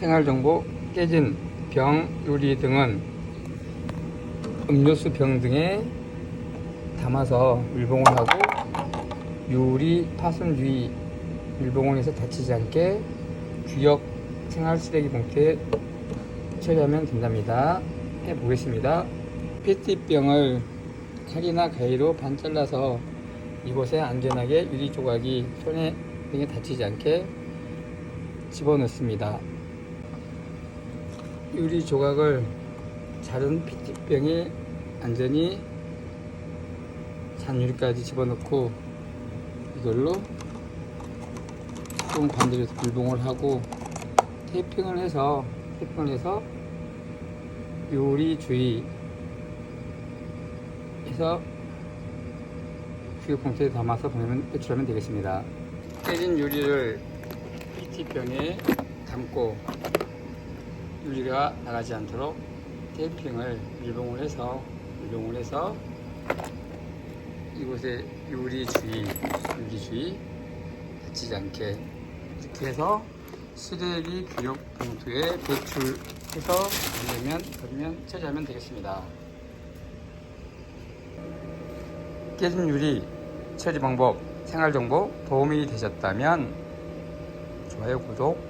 생활정보, 깨진 병, 유리 등은 음료수 병 등에 담아서 밀봉을 하고 유리, 파손 유의 밀봉을 해서 다치지 않게 주역 생활 쓰레기 봉투에 처리하면 된답니다. 해보겠습니다. PT병을 칼이나 가위로 반 잘라서 이곳에 안전하게 유리 조각이 손에 등에 다치지 않게 집어넣습니다. 유리 조각을 자른 PT병에 안전히 잔 유리까지 집어넣고 이걸로 좀 반대로서 불봉을 하고 테이핑을 해서 테이핑을 해서 요리 주의 해서 수육 봉투에 담아서 보내면 배출하면 되겠습니다. 깨진 유리를 PT병에 담고 유리가 나가지 않도록 테이핑을 밀봉을 해서 밀봉을 해서 이곳에 유리 주의 유리 주의 다치지 않게 이렇게 해서 쓰레기 교육 봉투에 배출해서 버리면 버리면 처리하면 되겠습니다. 깨진 유리 처리 방법 생활 정보 도움이 되셨다면 좋아요 구독